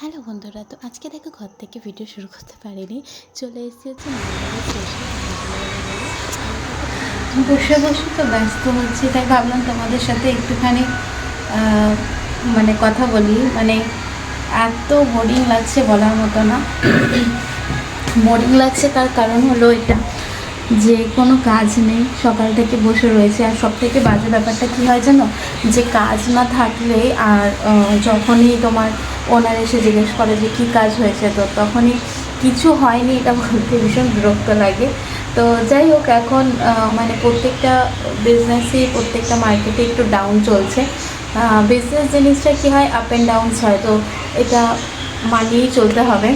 Hello বন্ধুরা, তো আজকে দেখো ঘর থেকে ভিডিও শুরু করতে পারিনি। চলে এসেছি হচ্ছে বসে বসে তো ব্যস্ত হচ্ছি, তাই ভাবলাম তোমাদের সাথে একটুখানি মানে কথা বলি। মানে এত বোরিং লাগছে বলার মতো না। বোরিং লাগছে তার কারণ হলো এটা, যে কোনো কাজ নেই, সকাল থেকে বসে রয়েছে। আর সব থেকে বাজে ব্যাপারটা কী হয় জানো? যে কাজ না থাকলে আর যখনই তোমার ওনার এসে জিজ্ঞেস করে যে কী কাজ হয়েছে, তো তখনই কিছু হয়নি, এটা বলতে ভীষণ বিরক্ত লাগে। তো যাই হোক, এখন মানে প্রত্যেকটা বিজনেসই প্রত্যেকটা মার্কেটে একটু ডাউন চলছে। বিজনেস জিনিসটা কী হয় আপ অ্যান্ড ডাউনস হয়, তো এটা মানিয়েই চলতে হবে।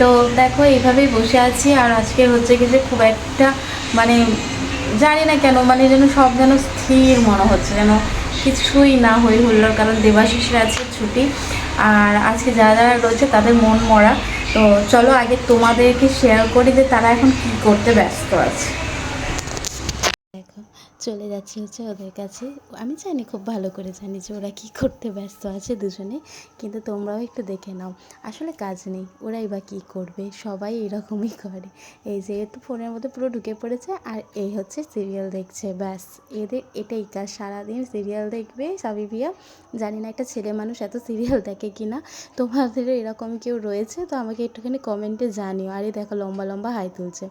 তো দেখো এইভাবেই বসে আছি, আর আজকে হচ্ছে কি যে খুব একটা মানে জানি না কেন মানে যেন সব যেন স্থির মনে হচ্ছে, যেন কিছুই না হই হুল্লোর কারণ দেবাশিসের আছে ছুটি। আর আজকে যারা যারা রয়েছে তাদের মন মরা। তো চলো আগে তোমাদেরকে শেয়ার করি যে তারা এখন কি করতে ব্যস্ত আছে। চলে যাচ্ছি হচ্ছে ওদের কাছে। আমি জানি খুব ভালো করে জানি যে ওরা কী করতে ব্যস্ত আছে দুজনে, কিন্তু তোমরাও একটু দেখে নাও। আসলে কাজ নেই, ওরাই বা কী করবে, সবাই এরকমই করে। এই যে ফোনের মধ্যে পুরো ঢুকে পড়েছে, আর এই হচ্ছে সিরিয়াল দেখছে, ব্যাস। এদের এটাই কাজ, সারাদিন সিরিয়াল দেখবে সাবিবিয়া জানি না একটা ছেলে মানুষ এত সিরিয়াল দেখে কি না তোমাদেরও এরকম কেউ রয়েছে, তো আমাকে একটুখানি কমেন্টে জানিও। আরে দেখো, লম্বা লম্বা হাই তুলছে।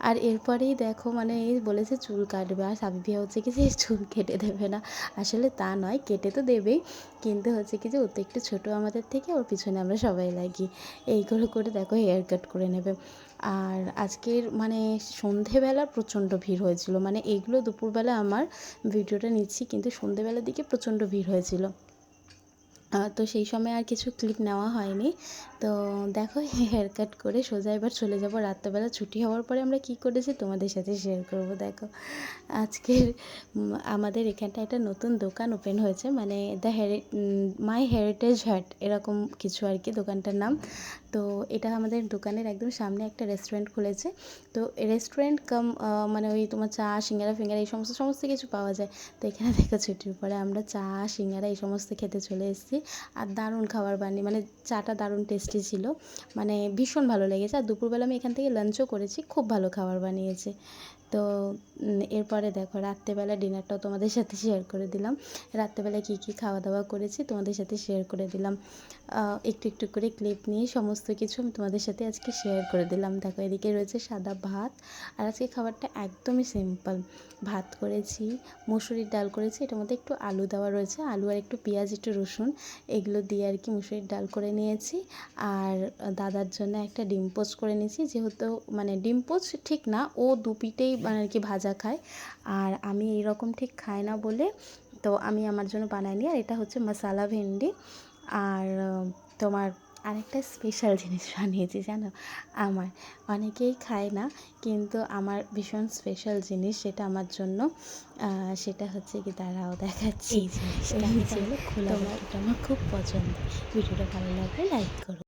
আর এরপরেই দেখো মানে এই বলেছে চুল কাটবে, আর সাবিবিয়া হচ্ছে কি যে চুল কেটে দেবে না। আসলে তা নয়, কেটে তো দেবেই, কিন্তু হচ্ছে কি যে ও তো একটু ছোটো আমাদের থেকে, ওর পিছনে আমরা সবাই লাগি। এই করে দেখো হেয়ার কাট করে নেবে। আর আজকের মানে সন্ধেবেলা প্রচণ্ড ভিড় হয়েছিল। মানে এইগুলো দুপুরবেলা আমার ভিডিওটা নিচ্ছি, কিন্তু সন্ধেবেলার দিকে প্রচণ্ড ভিড় হয়েছিল। তো সেই সময় আর কিছু ক্লিপ নেওয়া হয়নি। তো দেখো, হেয়ার কাট করে সোজা এবার চলে যাব। রাত্রেবেলা ছুটি হওয়ার পরে আমরা কি করেছি তোমাদের সাথে শেয়ার করব, দেখো। আজকের আমাদের এখানটা একটা নতুন দোকান ওপেন হয়েছে। মানে দ্য হেরি মাই হেরিটেজ হ্যাট এরকম কিছু আর কি দোকানটার নাম। তো এটা আমাদের দোকানের একদম সামনে একটা রেস্টুরেন্ট খুলেছে। তো রেস্টুরেন্ট কাম মানে ওই তোমার চা, সিঙ্গারা, ফিঙ্গারা এই সমস্ত সমস্ত কিছু পাওয়া যায়। তো এখানে দেখো ছুটির পরে আমরা চা, সিঙ্গারা এই সমস্ত খেতে চলে এসেছি। আর দারুণ খাবার বানিয়ে মানে চাটা দারুণ টেস্টি ছিল। মানে ভীষণ ভালো লেগেছে। আর দুপুরবেলা আমি এখান থেকে লাঞ্চও করেছি, খুব ভালো খাবার বানিয়েছে। তো এরপরে দেখো রাত্রেবেলা ডিনারটাও তোমাদের সাথে শেয়ার করে দিলাম। রাত্রেবেলা কী কী খাওয়া দাওয়া করেছি তোমাদের সাথে শেয়ার করে দিলাম। একটু একটু করে ক্লিপ নিয়ে সমস্ত কিছু আমি তোমাদের সাথে আজকে শেয়ার করে দিলাম। দেখো, এদিকে রয়েছে সাদা ভাত আর আজকে খাবারটা একদমই সিম্পল ভাত করেছি, মুসুরির ডাল করেছি, এটার মধ্যে একটু আলু দেওয়া রয়েছে। আলু আর একটু পেঁয়াজ, একটু রসুন, এগুলো দিয়ে আর কি মুসুরির ডাল করে নিয়েছি। আর দাদার জন্য একটা ডিম পোচ করে নিয়েছি, যেহেতু মানে ডিম পোচ ঠিক না, ও দু পিঠেই মানে আর কি ভাজা খায়। আর আমি এইরকম ঠিক খাই না বলে তো আমি আমার জন্য বানাইনি। আর এটা হচ্ছে মশালা ভেন্ডি। আর তোমার আরেকটা স্পেশাল জিনিস বানিয়েছি জানো? আমার অনেকেই খায় না কিন্তু আমার ভীষণ স্পেশাল জিনিস সেটা আমার জন্য সেটা হচ্ছে কি তারাও দেখাচ্ছি। এই জিনিসটা আমার খুব পছন্দ ভিডিওটা ভালো লাগলে লাইক করো।